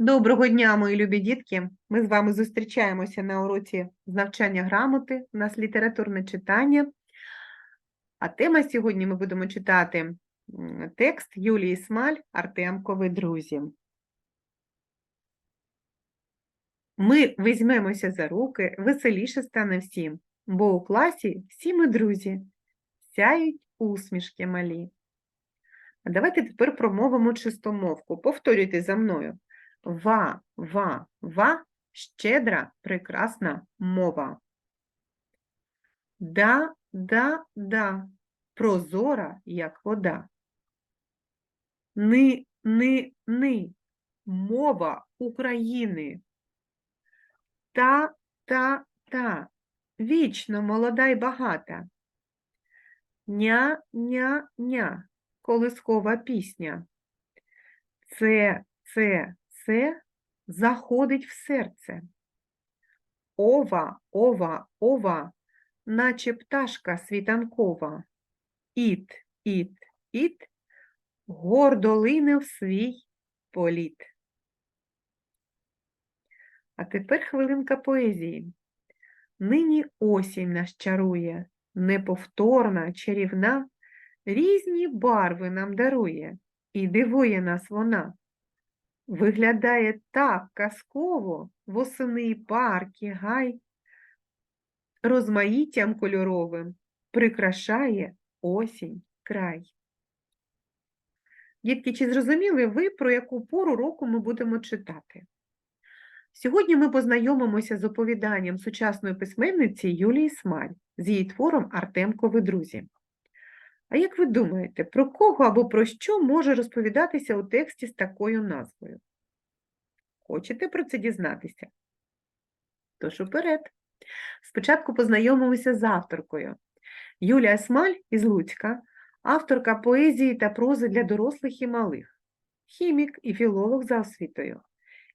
Доброго дня, мої любі дітки! Ми з вами зустрічаємося на уроці з навчання грамоти. У нас літературне читання. А тема сьогодні ми будемо читати текст Юлії Смаль Артемкові друзі. Ми візьмемося за руки, веселіше стане всім, бо у класі всі ми друзі, сяють усмішки малі. А давайте тепер промовимо чистомовку. Повторюйте за мною. Ва, ва, ва, щедра, прекрасна мова. Да, да, да, прозора, як вода. Ни, ни, ни, мова України. Та, та, та, вічно молода й багата. Ня, ня, ня, колискова пісня. Це, це, це заходить в серце. Ова, ова, ова, наче пташка світанкова. Іт, іт, іт, гордо лине в свій політ. А тепер хвилинка поезії. Нині осінь нас чарує, неповторна, чарівна, різні барви нам дарує, і дивує нас вона. Виглядає так казково восени парки, гай, розмаїттям кольоровим прикрашає осінь край. Дітки, чи зрозуміли ви, про яку пору року ми будемо читати? Сьогодні ми познайомимося з оповіданням сучасної письменниці Юлії Смаль з її твором Артемкові друзі. А як ви думаєте, про кого або про що може розповідатися у тексті з такою назвою? Хочете про це дізнатися? Тож уперед. Спочатку познайомимося з авторкою. Юлія Смаль із Луцька, авторка поезії та прози для дорослих і малих, хімік і філолог за освітою.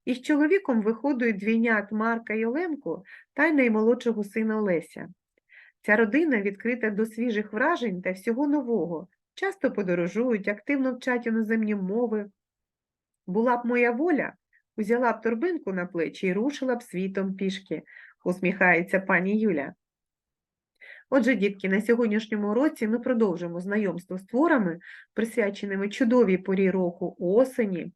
Із чоловіком виходують двійнят Марка і Оленку та й наймолодшого сина Леся. Ця родина відкрита до свіжих вражень та всього нового, часто подорожують, активно вчать іноземні мови. Була б моя воля, узяла б торбинку на плечі і рушила б світом пішки, усміхається пані Юля. Отже, дітки, на сьогоднішньому році ми продовжимо знайомство з творами, присвяченими чудовій порі року осені.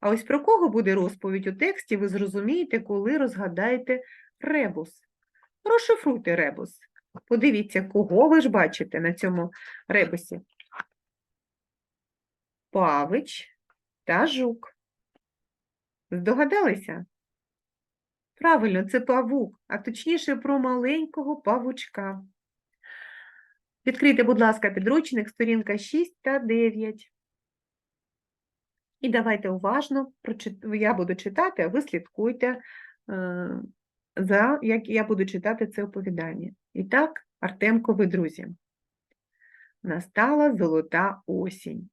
А ось про кого буде розповідь у тексті, ви зрозумієте, коли розгадаєте ребус. Розшифруйте ребус. Подивіться, кого ви ж бачите на цьому ребусі. Павич та жук. Здогадалися? Правильно, це павук, а точніше про маленького павучка. Відкрийте, будь ласка, підручник, сторінка 6 та 9. І давайте уважно, я буду читати, а ви слідкуйте, е, за, як я буду читати це оповідання. І так, Артемкові друзі. Настала золота осінь.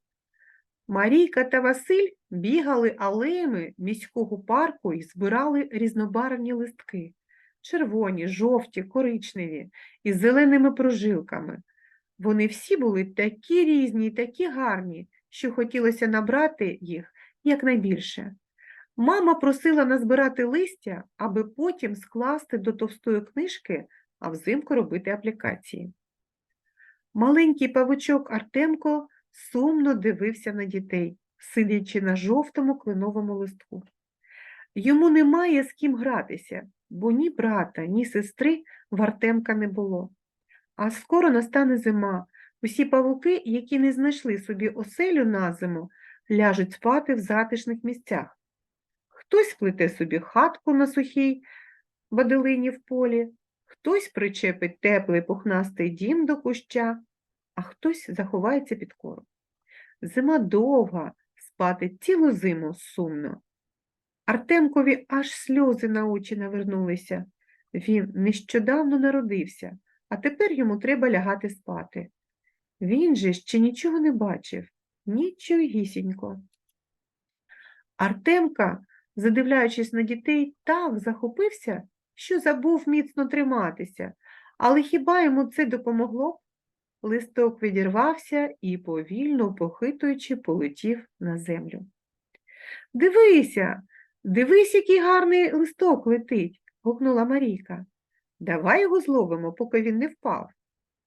Марійка та Василь бігали алеями міського парку і збирали різнобарвні листки червоні, жовті, коричневі, із зеленими прожилками. Вони всі були такі різні такі гарні, що хотілося набрати їх якнайбільше. Мама просила назбирати листя, аби потім скласти до товстої книжки, а взимку робити аплікації. Маленький павучок Артемко сумно дивився на дітей, сидячи на жовтому кленовому листку. Йому немає з ким гратися, бо ні брата, ні сестри в Артемка не було. А скоро настане зима. Усі павуки, які не знайшли собі оселю на зиму, ляжуть спати в затишних місцях. Хтось плете собі хатку на сухій баделині в полі, хтось причепить теплий пухнастий дім до куща, а хтось заховається під кору. Зима довга, спати цілу зиму сумно. Артемкові аж сльози на очі навернулися. Він нещодавно народився, а тепер йому треба лягати спати. Він же ще нічого не бачив, нічогісінько. Артемка, задивляючись на дітей, так захопився, що забув міцно триматися, але хіба йому це допомогло? Листок відірвався і, повільно похитуючи, полетів на землю. Дивися, Дивись, який гарний листок летить, гукнула Марійка. Давай його зловимо, поки він не впав.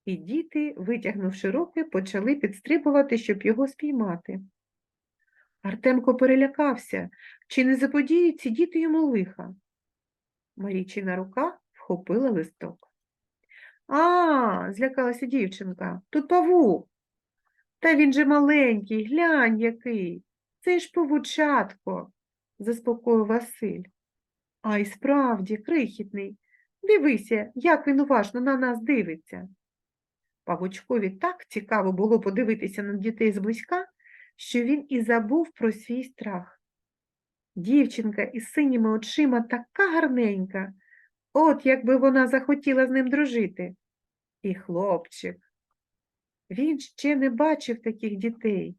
І діти, витягнувши руки, почали підстрибувати, щоб його спіймати. Артемко перелякався, чи не заподіють ці діти йому лиха. Марійчина рука вхопила листок. А, злякалася дівчинка, тут павук. Та він же маленький, глянь який. Це ж павучатко, заспокоїв Василь. А й справді, крихітний. Дивися, як він уважно на нас дивиться. Павучкові так цікаво було подивитися на дітей зблизька, що він і забув про свій страх. Дівчинка із синіми очима така гарненька, от якби вона захотіла з ним дружити. І хлопчик. Він ще не бачив таких дітей.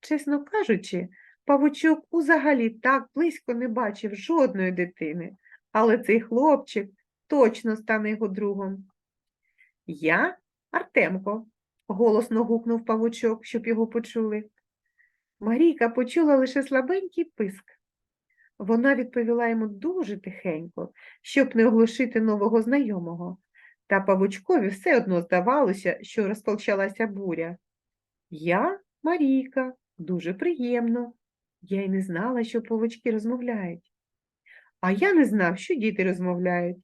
Чесно кажучи, павучок узагалі так близько не бачив жодної дитини, але цей хлопчик точно стане його другом. Я Артемко, голосно гукнув павучок, щоб його почули. Марійка почула лише слабенький писк. Вона відповіла йому дуже тихенько, щоб не оглушити нового знайомого. Та павучкові все одно здавалося, що розпочалася буря. Я Марійка, дуже приємно. Я й не знала, що павучки розмовляють. А я не знав, що діти розмовляють,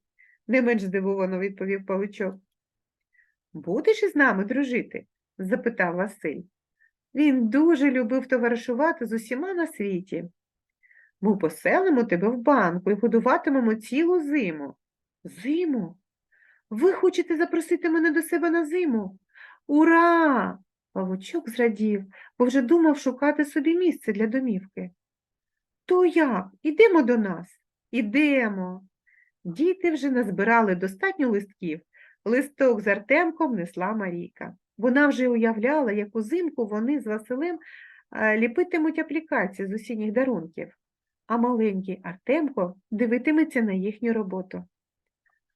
не менш здивовано відповів павучок. Будеш із нами дружити? запитав Василь. Він дуже любив товаришувати з усіма на світі. Ми поселимо тебе в банку і годуватимемо цілу зиму. Зиму? Ви хочете запросити мене до себе на зиму? Ура! Павучок зрадів, бо вже думав шукати собі місце для домівки. То як? Ідемо до нас? Ідемо. Діти вже назбирали достатньо листків. Листок з Артемком несла Марійка. Вона вже уявляла, як узимку вони з Василем е, ліпитимуть аплікації з осінніх дарунків, а маленький Артемко дивитиметься на їхню роботу.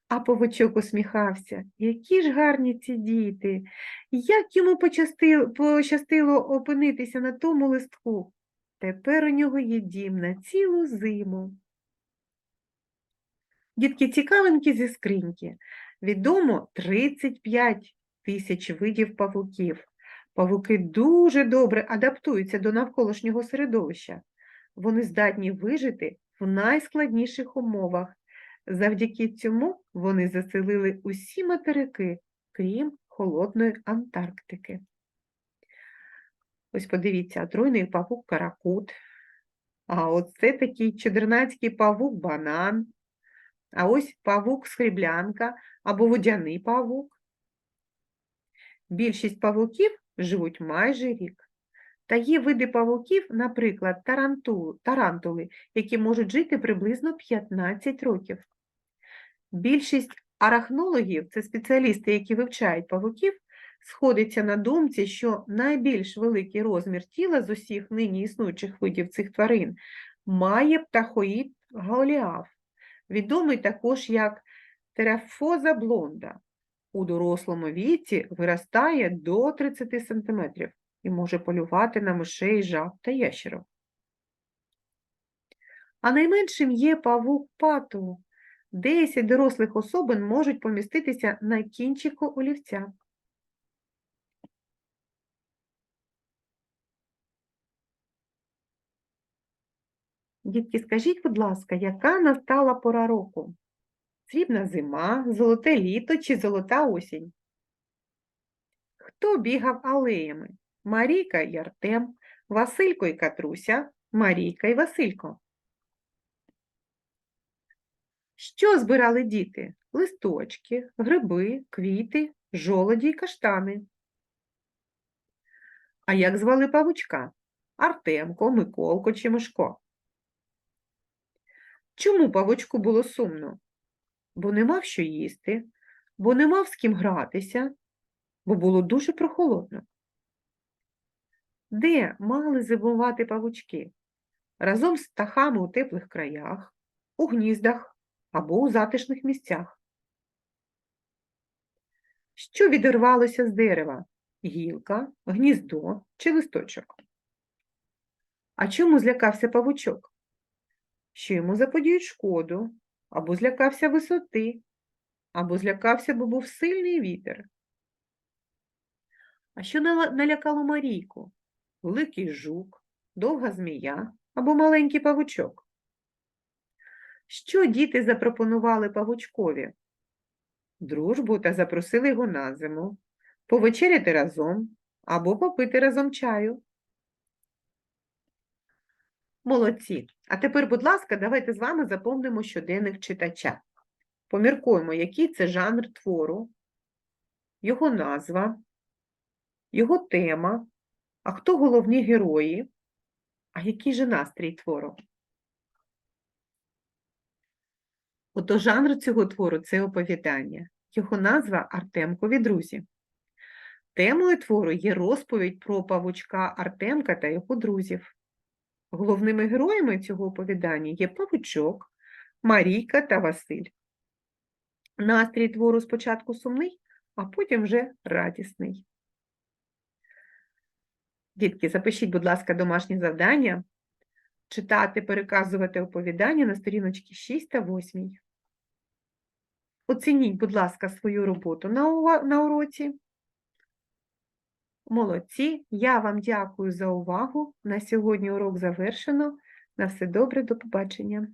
А павучок усміхався. Які ж гарні ці діти! Як йому пощастило опинитися на тому листку. Тепер у нього є дім на цілу зиму. Дітки цікавинки зі скриньки. Відомо 35 тисяч видів павуків. Павуки дуже добре адаптуються до навколишнього середовища. Вони здатні вижити в найскладніших умовах. Завдяки цьому вони заселили усі материки, крім холодної Антарктики. Ось подивіться, отруйний павук каракут. А оце такий чудернацький павук банан. А ось павук скріблянка або водяний павук. Більшість павуків живуть майже рік. Та є види павуків, наприклад, таранту, тарантули, які можуть жити приблизно 15 років. Більшість арахнологів, це спеціалісти, які вивчають павуків, сходиться на думці, що найбільш великий розмір тіла з усіх нині існуючих видів цих тварин має птахоїд гаоліаф, відомий також як терафоза блонда. У дорослому віці виростає до 30 см і може полювати на мишей, жаб та ящерок. А найменшим є павук пату. 10 дорослих особин можуть поміститися на кінчику олівця. Дітки, скажіть, будь ласка, яка настала пора року? Срібна зима, золоте літо чи золота осінь? Хто бігав алеями? Марійка і Артем, Василько і Катруся, Марійка і Василько. Що збирали діти? Листочки, гриби, квіти, жолоді й каштани. А як звали павучка? Артемко, Миколко чи Мишко? Чому павучку було сумно? Бо не мав що їсти, бо не мав з ким гратися, бо було дуже прохолодно. Де мали зимувати павучки? Разом з птахами у теплих краях, у гніздах або у затишних місцях. Що відірвалося з дерева? Гілка, гніздо чи листочок? А чому злякався павучок? що йому заподіють шкоду, або злякався висоти, або злякався, бо був сильний вітер. А що налякало Марійку? Великий жук, довга змія або маленький павучок? Що діти запропонували павучкові? Дружбу та запросили його на зиму, повечеряти разом або попити разом чаю. Молодці. А тепер, будь ласка, давайте з вами заповнимо щоденник читача. Поміркуємо, який це жанр твору, його назва, його тема, а хто головні герої, а який же настрій твору. Ото жанр цього твору це оповідання. Його назва Артемкові друзі. Темою твору є розповідь про павучка Артемка та його друзів. Головними героями цього оповідання є павучок, Марійка та Василь. Настрій твору спочатку сумний, а потім вже радісний. Дітки, запишіть, будь ласка, домашні завдання. Читати, переказувати оповідання на сторіночки 6 та 8. Оцініть, будь ласка, свою роботу на, уроці. Молодці. Я вам дякую за увагу. На сьогодні урок завершено. На все добре, до побачення.